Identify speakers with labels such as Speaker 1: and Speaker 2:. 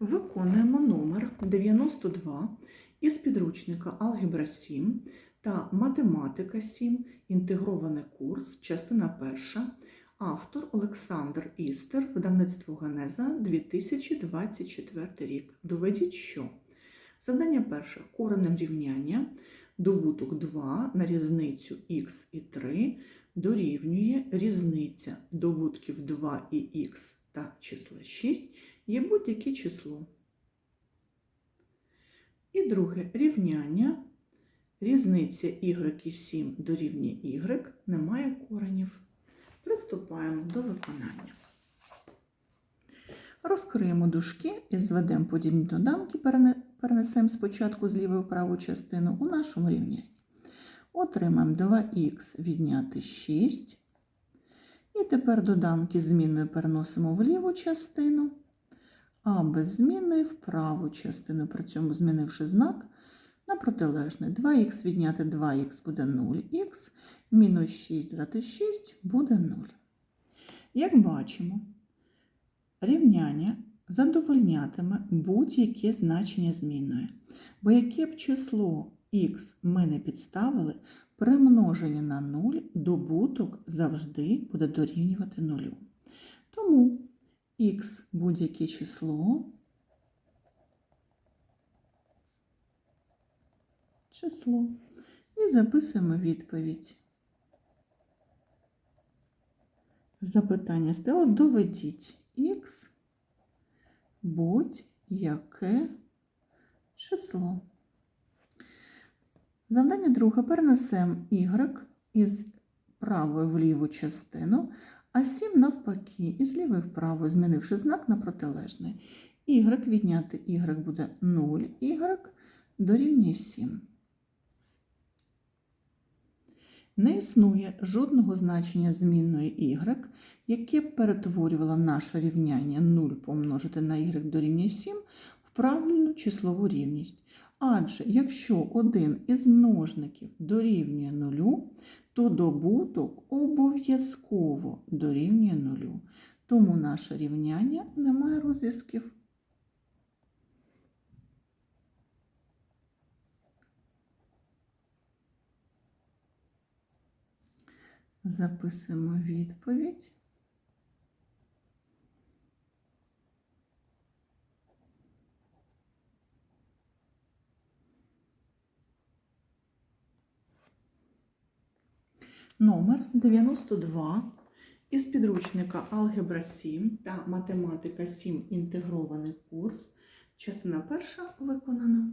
Speaker 1: Виконуємо номер 92 із підручника Алгебра 7 та Математика 7. Інтегрований курс, частина перша. Автор Олександр Істер, видавництво Генеза 2024 рік. Доведіть, що завдання перше коренем рівняння добуток 2 на різницю х і 3 дорівнює різниця добутків 2 і х та числа 6 є будь-яке число. І друге рівняння. Різниця y і 7 дорівнює y немає коренів. Приступаємо до виконання. Розкриємо дужки і зведемо подібні доданки, перенесемо спочатку з лівої в праву частину у нашому рівнянні. Отримаємо 2х відняти 6. І тепер доданки змінною переносимо в ліву частину, а без змінної в праву частину, при цьому змінивши знак на протилежний. 2х відняти 2х буде 0х, мінус 6 додати 6 буде 0. Як бачимо, рівняння задовольнятиме будь-яке значення змінної. Бо яке б число х ми не підставили, при множенні на 0 добуток завжди буде дорівнювати 0. Тому х будь-яке число число і записуємо відповідь. Запитання стало доведіть х будь-яке число. Завдання друге. Перенесемо y із правої в ліву частину, а 7 навпаки, із лівої вправо, змінивши знак на протилежний. y відняти y буде 0y дорівнює 7. Не існує жодного значення змінної y, яке перетворювало наше рівняння 0 помножити на y дорівнює 7 в правильну числову рівність. Адже якщо один із множників дорівнює 0, то добуток обов'язково дорівнює нулю. Тому наше рівняння не має розв'язків. Записуємо відповідь. Номер 92 із підручника Алгебра 7 та Математика 7 інтегрований курс. Частина перша виконана.